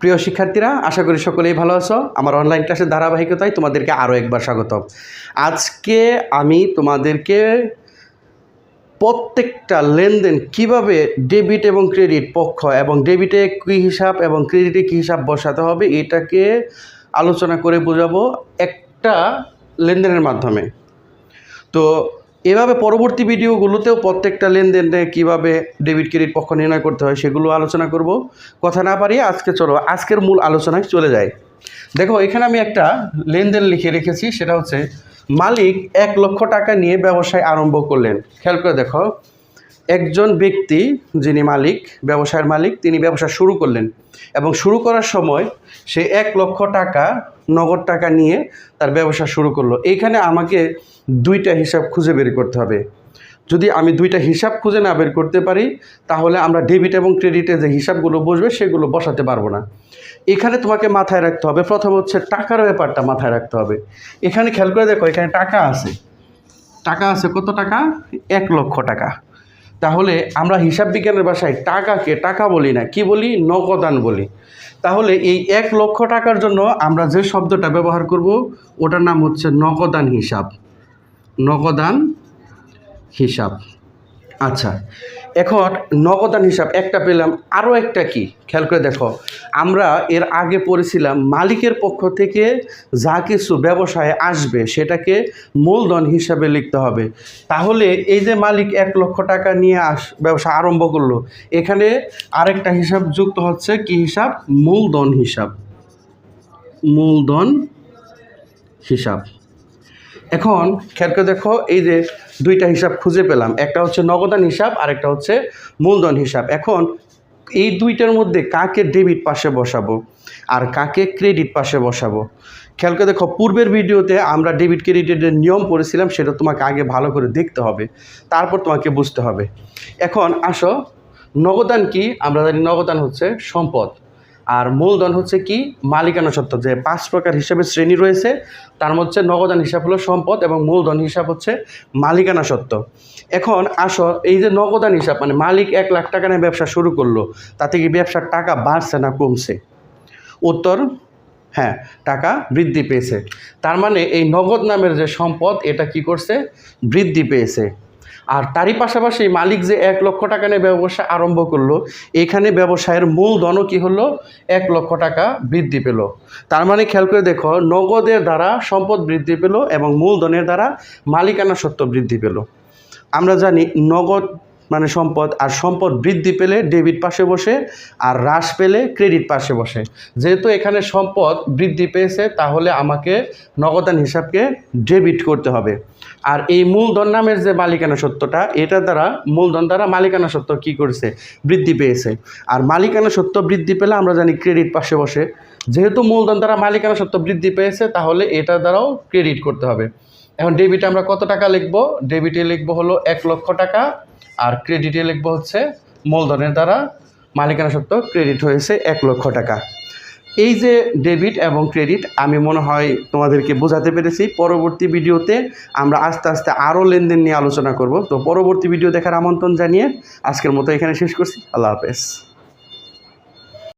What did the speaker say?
প্রিয় শিক্ষার্থীরা, আশা করি সকলেই ভালো আছো। আমার অনলাইন ক্লাসের ধারাবাহিকতায় তোমাদেরকে আরও একবার স্বাগত আজকে আমি তোমাদেরকে প্রত্যেকটা লেনদেন কীভাবে ডেবিট এবং ক্রেডিট পক্ষ এবং ডেবিটে কী হিসাব এবং ক্রেডিটে কী হিসাব বসাতে হবে, এটাকে আলোচনা করে বোঝাবো একটা লেনদেনের মাধ্যমে। তো এভাবে পরবর্তী ভিডিওগুলোতেও প্রত্যেকটা লেনদেনে কীভাবে ডেবিট ক্রেডিট পক্ষ নির্ণয় করতে হয় সেগুলো আলোচনা করব। কথা না পারিয়ে আজকে চলো, আজকের মূল আলোচনায় চলে যাই। দেখো, এখানে আমি একটা লেনদেন লিখে রেখেছি, সেটা হচ্ছে মালিক এক লক্ষ টাকা নিয়ে ব্যবসায় আরম্ভ করলেন। খেয়াল করে দেখো, একজন ব্যক্তি যিনি মালিক, ব্যবসায়ের মালিক, তিনি ব্যবসা শুরু করলেন এবং শুরু করার সময় সে এক লক্ষ টাকা নগদ টাকা নিয়ে তার ব্যবসা শুরু করল। এইখানে আমাকে দুইটা হিসাব খুঁজে বের করতে হবে। যদি আমি দুইটা হিসাব খুঁজে না বের করতে পারি, তাহলে আমরা ডেবিট এবং ক্রেডিটে যে হিসাবগুলো বসবে, সেগুলো বসাতে পারব না। এখানে তোমাকে মাথায় রাখতে হবে, প্রথম হচ্ছে টাকার ব্যাপারটা মাথায় রাখতে হবে। এখানে খেয়াল করে দেখো, এখানে টাকা আছে। টাকা আছে কত টাকা? এক লক্ষ টাকা। তাহলে আমরা হিসাব বিজ্ঞানের ভাষায় টাকাকে, টাকা বলি না, কি বলি? নগদান বলি। তাহলে এই এক লক্ষ টাকার জন্য আমরা যে শব্দটা ব্যবহার করব, ওটার নাম হচ্ছে নগদান হিসাব। নগদান হিসাব। আচ্ছা এখন নগদান হিসাব একটা পেলাম, আরও একটা কি? খেয়াল করে দেখো, আমরা এর আগে পড়েছিলাম মালিকের পক্ষ থেকে যা কিছু ব্যবসায় আসবে সেটাকে মূলধন হিসাবে লিখতে হবে। তাহলে এই যে মালিক এক লক্ষ টাকা নিয়ে আস, ব্যবসা আরম্ভ করল, এখানে আরেকটা হিসাব যুক্ত হচ্ছে, কি হিসাব? মূলধন হিসাব। মূলধন হিসাব। এখন খেয়াল করে দেখো, এই যে দুইটা হিসাব খুঁজে পেলাম। একটা হচ্ছে নগদান হিসাব আর একটা হচ্ছে মূলধন হিসাব। এখন এই দুইটার মধ্যে কাকে ডেবিট পাশে বসাবো আর কাকে ক্রেডিট পাশে বসাবো? খেয়ালকে দেখো, পূর্বের ভিডিওতে আমরা ডেবিট ক্রেডিটের নিয়ম পড়েছিলাম, সেটা তোমাকে আগে ভালো করে দেখতে হবে। তারপর তোমাকে বুঝতে হবে। এখন আসো, নগদান কি? আমরা জানি নগদান হচ্ছে সম্পদ। আর মূলধন হচ্ছে কি? মালিকানা সত্ত্ব, যে পাঁচ প্রকার হিসাবে শ্রেণি রয়েছে, তার মধ্যে নগদান হিসাব হলো সম্পদ এবং মূলধন হিসাব হচ্ছে মালিকানা সত্ত্ব। এখন আসো, এই যে নগদান হিসাব মানে মালিক এক লাখ টাকা নিয়ে ব্যবসা শুরু করল, তাতে কি ব্যবসার টাকা বাড়ছে না কমছে? উত্তর হ্যাঁ টাকা বৃদ্ধি পেয়েছে। তার মানে এই নগদ নামের যে সম্পদ, এটা কি করছে? বৃদ্ধি পেয়েছে। আর তারই পাশাপাশি মালিক যে এক লক্ষ টাকা নিয়ে ব্যবসা আরম্ভ করল, এখানে ব্যবসায়ের মূলধনও কী হলো? এক লক্ষ টাকা বৃদ্ধি পেল। তার মানে খেয়াল করে দেখো, নগদের দ্বারা সম্পদ বৃদ্ধি পেল এবং মূলধনের দ্বারা মালিকানা সত্ত্ব বৃদ্ধি পেল। আমরা জানি নগদ মানে সম্পদ, আর সম্পদ বৃদ্ধি পেলে ডেবিট পাশে বসে, আর হ্রাস পেলে ক্রেডিট পাশে বসে। যেহেতু এখানে সম্পদ বৃদ্ধি পেয়েছে, তাহলে আমাকে নগদান হিসাবকে ডেবিট করতে হবে। আর এই মূলধন নামের যে মালিকানা সত্যটা, এটা দ্বারা মূলধন দ্বারা মালিকানা সত্ত্ব কী করেছে? বৃদ্ধি পেয়েছে। আর মালিকানা সত্য বৃদ্ধি পেলে আমরা জানি ক্রেডিট পাশে বসে। যেহেতু মূলধন দ্বারা মালিকানা সত্ত্ব বৃদ্ধি পেয়েছে, তাহলে এটা দ্বারাও ক্রেডিট করতে হবে। এখন ডেবিটে আমরা কত টাকা লিখব? ডেবিটে লিখব হলো এক লক্ষ টাকা, আর ক্রেডিটে লিখব হচ্ছে মূলধনের দ্বারা মালিকানা সত্ত্ব ক্রেডিট হয়েছে এক লক্ষ টাকা। এই যে ডেবিট এবং ক্রেডিট আমি মনে হয় তোমাদেরকে বোঝাতে পেরেছি। পরবর্তী ভিডিওতে আমরা আস্তে আস্তে আরও লেনদেন নিয়ে আলোচনা করব। তো পরবর্তী ভিডিও দেখার আমন্ত্রণ জানিয়ে আজকের মতো এখানে শেষ করছি। আল্লাহ হাফেজ।